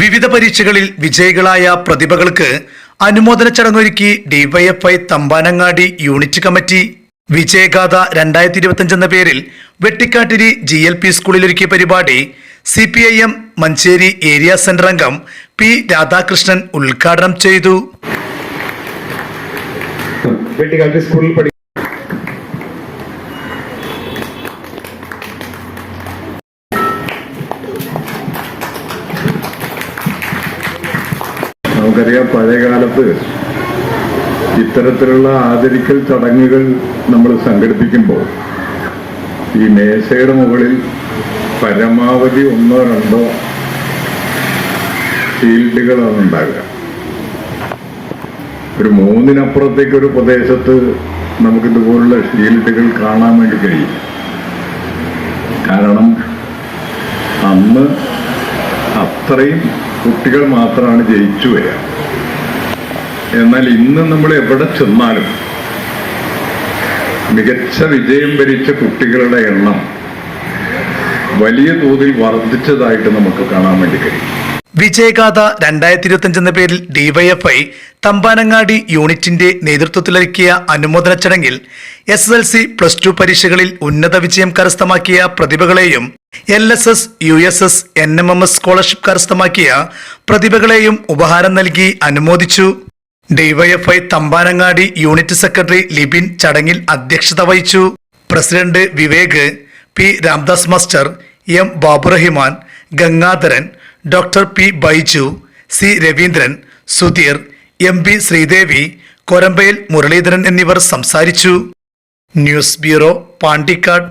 വിവിധ പരീക്ഷകളിൽ വിജയികളായ പ്രതിഭകൾക്ക് അനുമോദന ചടങ്ങൊരുക്കി ഡിവൈഎഫ്ഐ തമ്പാനങ്ങാടി യൂണിറ്റ് കമ്മിറ്റി. വിജയഗാഥ രണ്ടായിരത്തി ഇരുപത്തിയഞ്ച് എന്ന പേരിൽ വെട്ടിക്കാട്ടിരി ജി എൽ പി സ്കൂളിൽ ഒരുക്കിയ പരിപാടി C P I M Manjeri area centre അംഗം പി രാധാകൃഷ്ണൻ ഉദ്ഘാടനം ചെയ്തു. വെട്ടിക്കാട്ടിരി സ്കൂളിൽ നമുക്കറിയാം പഴയ കാലത്ത് ഇത്തരത്തിലുള്ള ആദരിക്കൽ ചടങ്ങുകൾ നമ്മൾ സംഘടിപ്പിക്കുമ്പോൾ ഈ മേശയുടെ മുകളിൽ പരമാവധി ഒന്നോ രണ്ടോ ഷീൽഡുകളാണ് ഉണ്ടാകുക. ഒരു മൂന്നിനപ്പുറത്തേക്ക് ഒരു പ്രദേശത്ത് നമുക്ക് ഇതുപോലുള്ള ഷീൽഡുകൾ കാണാൻ വേണ്ടി കഴിയും. കാരണം അന്ന് അത്രയും കുട്ടികൾ മാത്രമാണ് ജയിച്ചു വരിക. എന്നാൽ ഇന്ന് നമ്മൾ എവിടെ ചെന്നാലും മികച്ച വിജയം വരിച്ച കുട്ടികളുടെ എണ്ണം വലിയ തോതിൽ വർദ്ധിച്ചതായിട്ട് നമുക്ക് കാണാൻ വേണ്ടി കഴിയും. വിജയഗാഥ രണ്ടായിരത്തി ഇരുപത്തിയഞ്ച് എന്ന പേരിൽ ഡിവൈഎഫ്ഐ തമ്പാനങ്ങാടി യൂണിറ്റിന്റെ നേതൃത്വത്തിലൊരുക്കിയ അനുമോദന ചടങ്ങിൽ S L C plus two പരീക്ഷകളിൽ ഉന്നത വിജയം കരസ്ഥമാക്കിയ പ്രതിഭകളെയും L S S U S S N M M S scholarship കരസ്ഥമാക്കിയ പ്രതിഭകളെയും ഉപഹാരം നൽകി അനുമോദിച്ചു. DYFI Thampanangadi unit secretary Libin ചടങ്ങിൽ അധ്യക്ഷത വഹിച്ചു. President Vivek P Ramdas master M Baburahiman Gangadharan doctor P Baiju C Raveendran Sudheer M P Sreedevi Korambayil Muraleedharan എന്നിവർ സംസാരിച്ചു. News bureau Pandikkad.